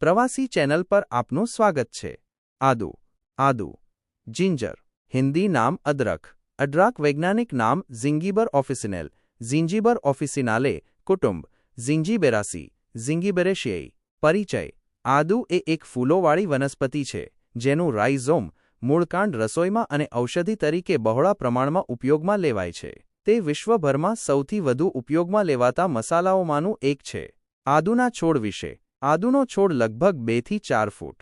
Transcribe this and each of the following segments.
પ્રવાસી ચેનલ પર આપનું સ્વાગત છે. આદુ આદુ, જિંજર, હિન્દી નામ અદરક અડરાક વૈજ્ઞાનિક નામ ઝિંગીબર ઓફિસિનેલ, ઝિંજીબર ઓફિસિનાલે, કુટુંબ, ઝિંજીબેરાસી, ઝિંગીબેરેશિયાઈ, પરિચય, આદુ એ એક ફૂલોવાળી વનસ્પતિ છે, જેનું રાઇઝોમ મૂળકાંડ રસોઈમાં અને ઔષધિ તરીકે બહોળા પ્રમાણમાં ઉપયોગમાં લેવાય છે. તે વિશ્વભરમાં સૌથી વધુ ઉપયોગમાં લેવાતા મસાલાઓમાંનું એક છે. આદુના છોડ વિશે આદુનો છોડ લગભગ બેથી ચાર ફૂટ.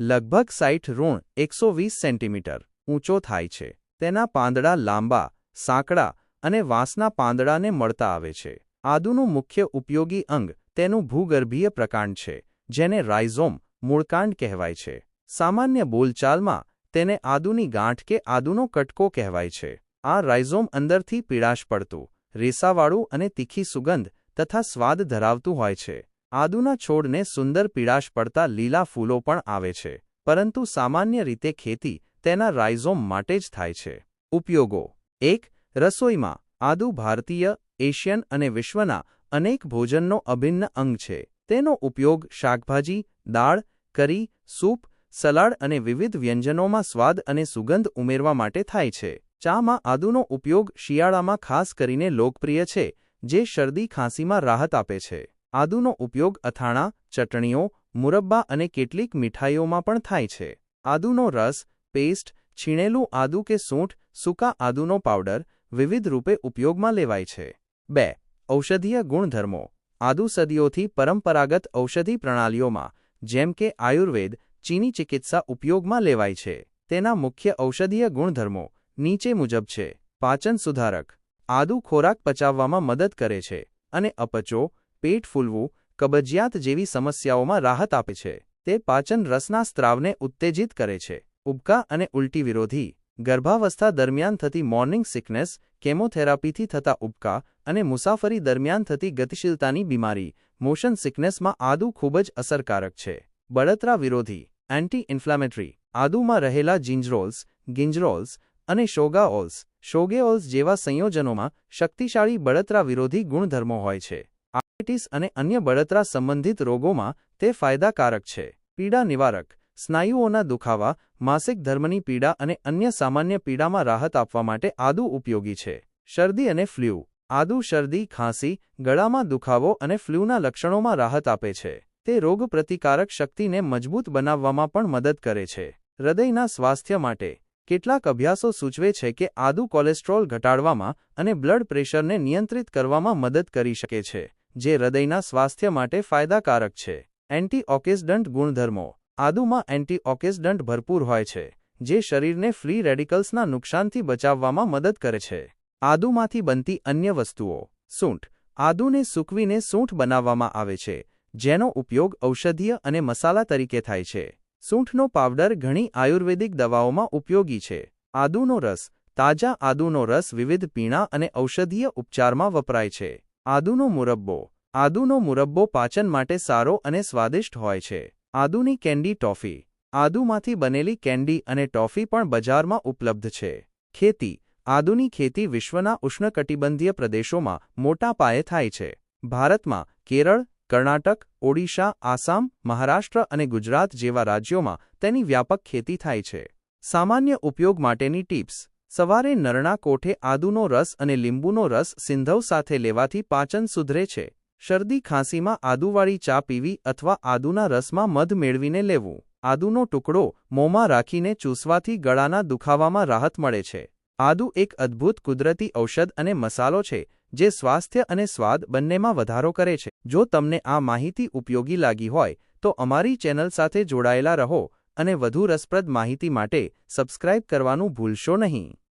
લગભગ સાઠ ઋણ એકસો વીસ સેન્ટીમીટર ઊંચો થાય છે. તેના પાંદડા લાંબા, સાંકડા અને વાંસના પાંદડાને મળતા આવે છે. આદુનું મુખ્ય ઉપયોગી અંગ તેનું ભૂગર્ભીય પ્રકાંડ છે, જેને રાઇઝોમ મૂળકાંડ કહેવાય છે. સામાન્ય બોલચાલમાં તેને આદુની ગાંઠ કે આદુનો કટકો કહેવાય છે. આ રાઇઝોમ અંદરથી પીળાશ પડતું, રેસાવાળું અને તીખી સુગંધ તથા સ્વાદ ધરાવતું હોય છે. આદુના છોડને સુંદર પીળાશ પડતા લીલા ફૂલો પણ આવે છે, પરંતુ સામાન્ય રીતે ખેતી તેના રાઇઝોમ માટે જ થાય છે. ઉપયોગો. એક, રસોઈમાં આદુ ભારતીય, એશિયન અને વિશ્વના અનેક ભોજનનો અભિન્ન અંગ છે. તેનો ઉપયોગ શાકભાજી, દાળ, કરી, સૂપ, સલાડ અને વિવિધ વ્યંજનોમાં સ્વાદ અને સુગંધ ઉમેરવા માટે થાય છે. ચામાં આદુનો ઉપયોગ શિયાળામાં ખાસ કરીને લોકપ્રિય છે, જે શરદી ખાંસીમાં રાહત આપે છે. આદુનો ઉપયોગ અથાણા, ચટણીઓ, મુરબ્બા અને કેટલીક મીઠાઈઓમાં પણ થાય છે. આદુનો રસ, પેસ્ટ, છીણેલું આદુ કે સૂંઠ, સૂકા આદુનો પાવડર વિવિધ રૂપે ઉપયોગમાં લેવાય છે. બે, ઔષધીય ગુણધર્મો. આદુ સદીઓથી પરંપરાગત ઔષધિ પ્રણાલીઓમાં, જેમ કે આયુર્વેદ, ચીની ચિકિત્સા ઉપયોગમાં લેવાય છે. તેના મુખ્ય ઔષધીય ગુણધર્મો નીચે મુજબ છે. પાચન સુધારક. આદુ ખોરાક પચાવવામાં મદદ કરે છે અને અપચો પેટ ફૂલવું, કબજિયાત જેવી સમસ્યાઓમાં રાહત આપે છે. તે પાચન રસના સ્ત્રાવને ઉત્તેજિત કરે છે. ઉબકા અને ઉલટી વિરોધી, ગર્ભાવસ્થા દરમિયાન થતી મોર્નિંગ સિકનેસ, કેમોથેરાપીથી થતા ઉબકા અને મુસાફરી દરમિયાન થતી ગતિશીલતાની બીમારી, મોશન સિકનેસમાં આદુ ખૂબ જ અસરકારક છે. બળતરા વિરોધી એન્ટી ઇન્ફ્લામેટરી આદુમાં રહેલા જિંજરોલ્સ, ગિંજરોલ્સ અને શોગાઓલ્સ, શોગેઓલ્સ જેવા સંયોજનોમાં શક્તિશાળી બળતરા વિરોધી ગુણધર્મો હોય છે. આર્થરાઇટિસ અને અન્ય બળતરા સંબંધિત રોગોમાં તે ફાયદાકારક છે. પીડા નિવારક, સ્નાયુઓના દુખાવા, માસિક ધર્મની પીડા અને અન્ય સામાન્ય પીડામાં રાહત આપવા માટે આદુ ઉપયોગી છે. શરદી અને ફ્લ્યુ આદુ શરદી, ખાંસી, ગળામાં દુખાવો અને ફ્લૂના લક્ષણોમાં રાહત આપે છે. તે રોગપ્રતિકારક શક્તિને મજબૂત બનાવવામાં પણ મદદ કરે છે. હૃદયના સ્વાસ્થ્ય માટે, કેટલાક અભ્યાસો સૂચવે છે કે આદુ કોલેસ્ટ્રોલ ઘટાડવામાં અને બ્લડ પ્રેશરને નિયંત્રિત કરવામાં મદદ કરી શકે છે. જે હૃદયના સ્વાસ્થ્ય માટે ફાયદાકારક છે. એન્ટીઓક્સિડન્ટ ગુણધર્મો. આદુમાં એન્ટીઓક્સિડન્ટ ભરપૂર હોય છે, જે શરીરને ફ્રી રેડિકલ્સના નુકસાનથી બચાવવામાં મદદ કરે છે. આદુમાંથી બનતી અન્ય વસ્તુઓ. સૂંઠ. આદુને સૂકવીને સૂંઠ બનાવવામાં આવે છે, જેનો ઉપયોગ ઔષધીય અને મસાલા તરીકે થાય છે. સૂંઠનો પાવડર ઘણી આયુર્વેદિક દવાઓમાં ઉપયોગી છે. આદુનો રસ. તાજા આદુનો રસ વિવિધ પીણા અને ઔષધીય ઉપચારમાં વપરાય છે. આદુનો મુરબ્બો. આદુનો મુરબ્બો પાચન માટે સારો અને સ્વાદિષ્ટ હોય છે. આદુની કેન્ડી ટોફી. આદુમાંથી બનેલી કેન્ડી અને ટોફી પણ બજારમાં ઉપલબ્ધ છે. ખેતી. આદુની ખેતી વિશ્વના ઉષ્ણકટિબંધીય પ્રદેશોમાં મોટા પાયે થાય છે. ભારતમાં કેરળ, કર્ણાટક, ઓડિશા, આસામ, મહારાષ્ટ્ર અને ગુજરાત જેવા રાજ્યોમાં તેની વ્યાપક ખેતી થાય છે. સામાન્ય ઉપયોગ માટેની ટીપ્સ. સવારે નરણા કોઠે આદુનો રસ અને લીંબુનો રસ સિંધવ સાથે લેવાથી પાચન સુધરે છે. શરદી ખાંસીમાં આદુવાળી ચા પીવી અથવા આદુના રસમાં મધ મેળવીને લેવું. આદુનો ટુકડો મોંમાં રાખીને ચૂસવાથી ગળાના દુખાવામાં રાહત મળે છે. આદુ એક અદ્ભુત કુદરતી ઔષધ અને મસાલો છે, જે સ્વાસ્થ્ય અને સ્વાદ બંનેમાં વધારો કરે છે. જો તમને આ માહિતી ઉપયોગી લાગી હોય, તો અમારી ચેનલ સાથે જોડાયેલા રહો. અને વધુ રસપ્રદ માહિતી માટે સબસ્ક્રાઇબ કરવાનું ભૂલશો નહીં.